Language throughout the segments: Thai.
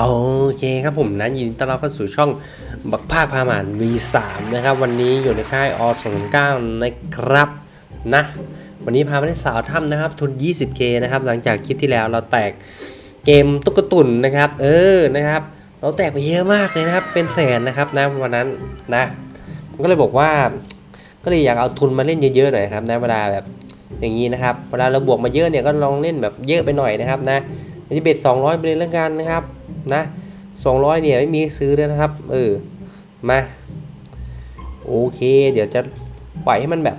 โอเคครับผมนะยินดีต้อนรับเข้าสู่ช่องบักภาคพาหมาน V3 นะครับ วันนี้อยู่ในค่ายอ209นะครับนะวันนี้พามาได้สาวถ้ำนะครับ ทุน 20k นะครับ หลังจากคลิปที่แล้วเราแตกเกมตุ๊กตุนนะครับ เออนะครับ เราแตกไปเยอะมากเลยนะครับ เป็นแสนนะครับนะวันนั้นนะผมก็เลยบอกว่า ก็เลยอยากเอาทุนมาเล่นเยอะๆหน่อยครับนะเวลาแบบอย่างนี้นะครับเวลาเราบวกมาเยอะเนี่ยก็ลองเล่นแบบเยอะไปหน่อยนะครับนะมันจะเบ็ด200ไปเลยแล้วกันนะครับ นะ200เนี่ยไม่มีซื้อเลยนะครับ เออ มา โอเค เดี๋ยวจะปล่อยให้มันแบบ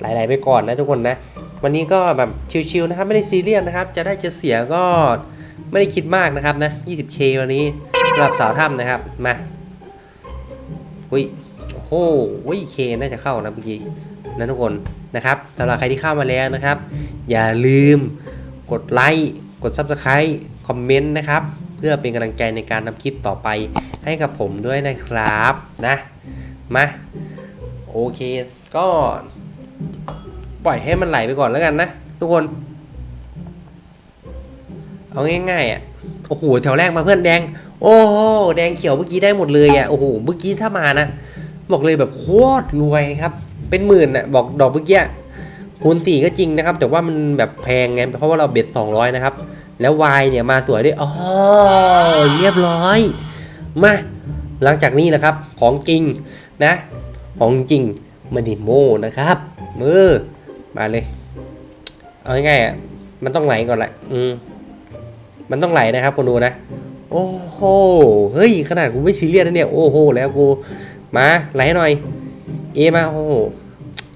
หลๆไปก่อนนะทุกคนนะ วันนี้ก็แบบชิวๆนะครับ ไม่ได้ซีเรียสนะครับ จะได้จะเสียก็ไม่ได้คิดมากนะครับนะ 20k วันนี้สำหรับสาวถ้ำนะครับ มาอุ้ยโอ้โหวิเคน่าจะเข้านะเมื่อกี้นะทุกคนนะครับสำหรับใครที่เข้ามาแล้วนะครับ อย่าลืมกดไลค์ กด Subscribe คอมเมนต์นะครับ พื่อเป็นกำลังใจในการทำคลิปต่อไปให้กับผมด้วยนะครับนะมาโอเค ก็ปล่อยให้มันไหลไปก่อนแล้วกันนะทุกคน เอาง่ายๆอะโอ้โหแถวแรกมาเพื่อนแดง โอ้โหแดงเขียวเมื่อกี้ได้หมดเลยอะโอ้โหเมื่อกี้ถ้ามานะบอกเลยแบบโคตรรวยครับ เป็นหมื่นอะบอกดอกเมื่อกี้คูณสี่ก็จริงนะครับ แต่ว่ามันแบบแพงไงเพราะว่าเราเบ็ดสองร้อยนะครับ แล้ววายเนี่ยมาสวยด้วยอ๋อเรียบร้อย มาหลังจากนี้นะครับของจริงนะ ของจริงมันดิโมนะครับ มือมาเลย เอาง่ายๆอะมันต้องไหลก่อนแหละอืมมันต้องไหลนะครับคนดูนะ โอ้โหเฮ้ยขนาดกูไม่ซีเรียสนะเนี่ยโอ้โหแล้วกูมาไหลให้หน่อย เอมาโอ้โห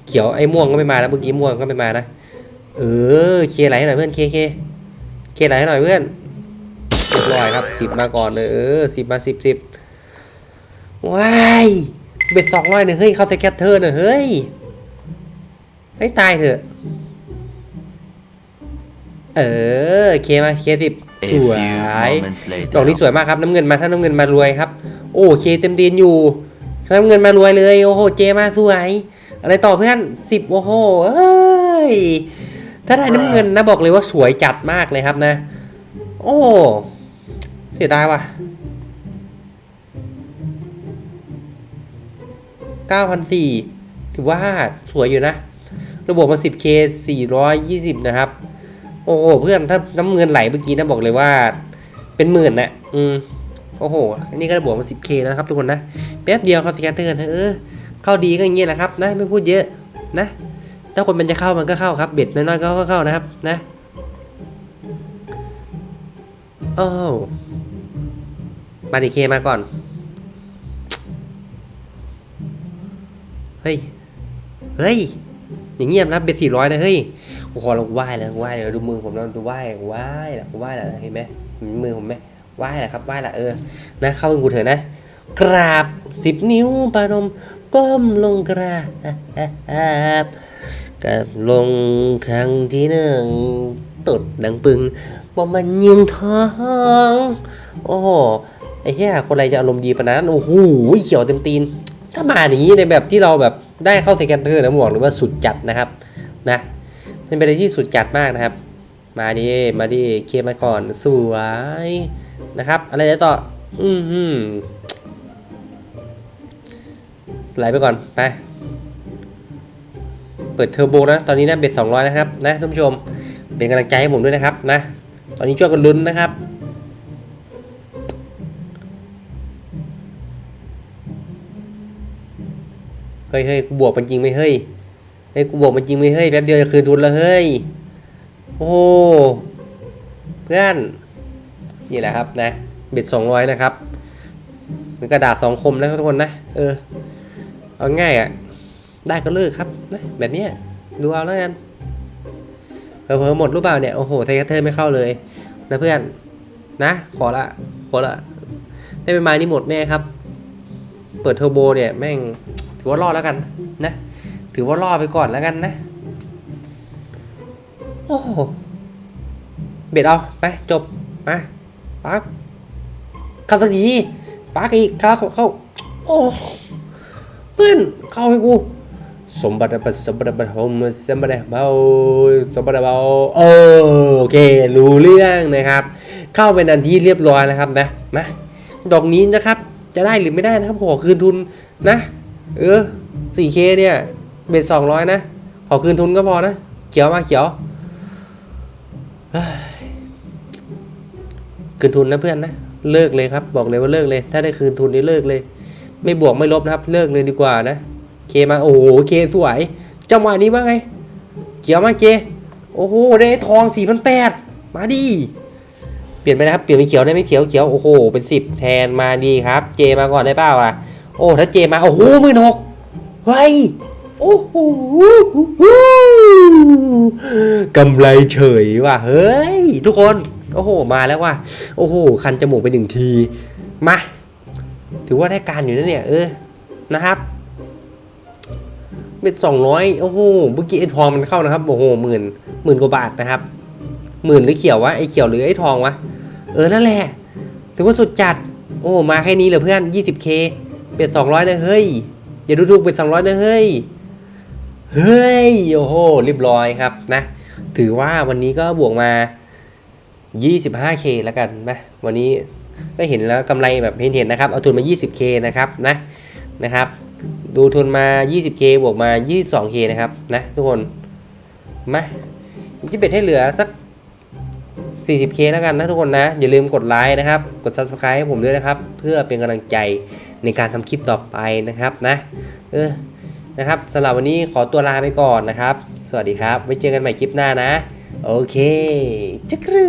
เขียวไอ้ม่วงก็ไม่มาแล้วเมื่อกี้ม่วงก็ไม่มานะเออเคไหลให้หน่อยเพื่อนเคเค เคไหลให้หน่อยเพื่อนเรียบร้อยครับสิบมาก่อนเลย เออสิบมาสิบสิบว้ายเบ็ดสองร้อยเนี่ยเฮ้ยเข้าสแคตเตอร์เนี่ยเฮ้ยให้ตายเถอะ เออเคมาเคสิบ A สวย few moments ดอกนี้ later. สวยมากครับน้ำเงินมาถ้าน้ำเงินมารวยครับ โอ้เคเต็มตีนอยู่ถ้าน้ำเงินมารวยเลยโอ้โหเจมาสวย อะไรต่อเพื่อนสิบโอ้โหเอ้ย ถ้าได้น้ำเงินนะบอกเลยว่าสวยจัดมากเลยครับนะ โอ้เสียดายว่ะเก้าพันสี่ถือว่าสวยอยู่นะ ระบบมา 10k 420 นะครับ โอ้โห เพื่อนถ้าน้ำเงินไหลเมื่อกี้นะบอกเลยว่า เป็นหมื่นนะอืมโอ้โห อันนี้ก็บวกมา 10k แล้วนะครับทุกคนนะ แป๊บเดียวเขาสแกนเตือนเออ เข้าดีก็อย่างเงี้ยแหละครับนะ ไม่พูดเยอะนะ ถ้าคนมันจะเข้ามันก็เข้าครับ เบ็ดน้อยๆก็เข้านะครับนะโอ้มาดิเคมาก่อน เฮ้ย เฮ้ย อย่างเงียบนะเบ็ดสี่ร้อยนะเฮ้ยโอ้โหเราไหว้แล้วไหว้แล้วดูมือผมแล้วดูไหว้ไหว้แหละไหว้แหละเห็นไหมมือผมไหมไหว้แหละครับไหว้แหละเออ นะ เข้าเป็นกูเถอะนะ กราบสิบนิ้วปานมก้มลงกราบ กับลงครั้งที่หนึ่งตดดังปึงบอกมันยิงท้องโอ้โหไอ้เหี้ยคนอะไรจะอารมณ์ดีปานนั้นโอ้โหเขียวเต็มตีน ถ้ามาอย่างนี้ในแบบที่เราแบบได้เข้าสแกนเตอร์นะบอกเลยว่าสุดจัดนะครับนะเป็นไปได้ที่สุดจัดมากนะครับ มาดิมาดิเคมาก่อนสวยนะครับ อะไรจะต่อ อือหือไหลไปก่อน ไป เปิดเทอร์โบนะ ตอนนี้นะเบ็ดสองร้อยนะครับนะท่านผู้ชม เป็นกำลังใจให้ผมด้วยนะครับนะ ตอนนี้ช่วยกันลุ้นนะครับเฮ้ยเฮ้ยกูบวกมันจริงไหมเฮ้ยเฮ้ยกูบวกมันจริงไหมเฮ้ยแป๊บเดียวจะคืนทุนแล้วเฮ้ยโอ้เพื่อนนี่แหละครับนะเบ็ดสองร้อยนะครับเป็นกระดาษสองคมนะทุกคนนะเออเอาง่ายอะได้ก็เลิกครับ นะแบบเนี้ยดูเอาแล้วกันเผลอๆหมดรู้เปล่าเนี่ยโอ้โหไซคัตเตอร์ไม่เข้าเลยนะเพื่อนนะ ขอละขอละได้ไปไมานี่หมดแม่ครับ เปิดเทอร์โบเนี่ยแม่งถือว่ารอดแล้วกันนะ ถือว่ารอดไปก่อนแล้วกันนะ โอ้โหเบ็ดเอาไปจบมาปักเข้าสักทีปักอีกเข้าเข้าโอ้เพื่อนเข้าให้กู สมบัติบัติสมบัติบัติผมสมบัติเบาสมบัติเบาเออโอเครู้เรื่องนะครับ เข้าเป็นอันที่เรียบร้อยนะครับนะนะดอกนี้นะครับ จะได้หรือไม่ได้นะครับ ขอคืนทุนนะ เออ 4K เนี่ยเบ็ด200นะ ขอคืนทุนก็พอนะ เขียวมาเขียวคืนทุนนะเพื่อนนะ เลิกเลยครับ บอกเลยว่าเลิกเลย ถ้าได้คืนทุนนี่เลิกเลย ไม่บวกไม่ลบนะครับ เลิกเลยดีกว่านะ เคมาโอ้โหเคสวยจังหวะนี้ว่าไงเขียวมาเจโอ้โหได้ทองสี่พันแปดมาดีเปลี่ยนไปนะครับเปลี่ยนเป็นเขียวได้ไหมเขียวเขียวโอ้โหเป็นสิบแทนมาดีครับ เจมาก่อนได้เปล่าอะโอ้ถ้าเจมาโอ้โหหมื่นหกเฮ้ยโอ้โหกำไรเฉยว่ะเฮ้ย ทุกคนโอ้โหมาแล้วว่ะโอ้โหคันจมูกไปหนึ่งทีมาถือว่าได้การอยู่นะเนี่ยเออนะครับ เป็นสองร้อยโอ้โหเมื่อกี้ไอ้ทองมันเข้านะครับโอ้โหหมื่นหมื่นกว่าบาทนะครับหมื่นหรือเขียววะไอ้เขียวหรือไอ้ทองวะเออนั่นแหละถือว่าสุดจัด โอ้มาแค่นี้เหรอเพื่อน 20k เป็น200นะเฮ้ยอย่าดูถูกเป็น200นะเฮ้ยเฮ้ยโอ้โหเรียบร้อยครับนะ ถือว่าวันนี้ก็บวกมา 25k แล้วกันนะ วันนี้ก็เห็นแล้วกำไรแบบเห็นๆนะครับ เอาทุนมา 20k นะครับนะนะครับ ดูทุนมา 20k บวกมา 22k นะครับ นะ ทุกคน มาจะเบ็ดให้เหลือสัก 40k แล้วกันนะทุกคนนะ อย่าลืมกดไลค์นะครับ กด subscribe ให้ผมด้วยนะครับ เพื่อเป็นกำลังใจในการทำคลิปต่อไปนะครับนะ เออ นะครับสำหรับวันนี้ขอตัวลาไปก่อนนะครับ สวัสดีครับ ไว้เจอกันใหม่คลิปหน้านะ โอเคจักรึ